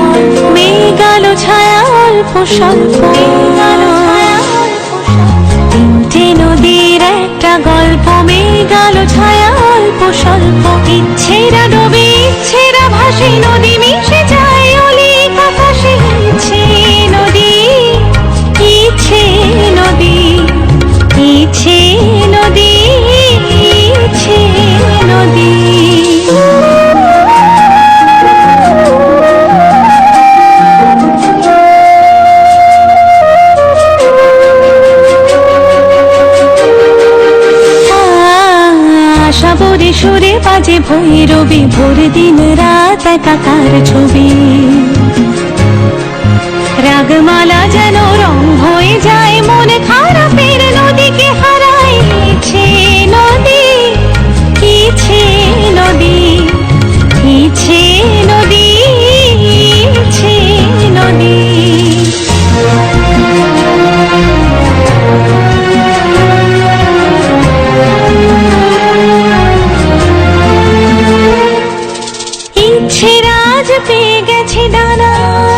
গল্প মেয়ে গেল ছায়া অল্প স্বল্প। তিনটে নদীর একটা গল্প মেয়ে গেল ছায়া অল্প স্বল্প। ইচ্ছেরা ডবে, ইচ্ছেরা ভাসে নদী সুরে বাজে ভৈরবী ভোর দিন রাত একাকার ছবি। পেয়ে গেছি দানা।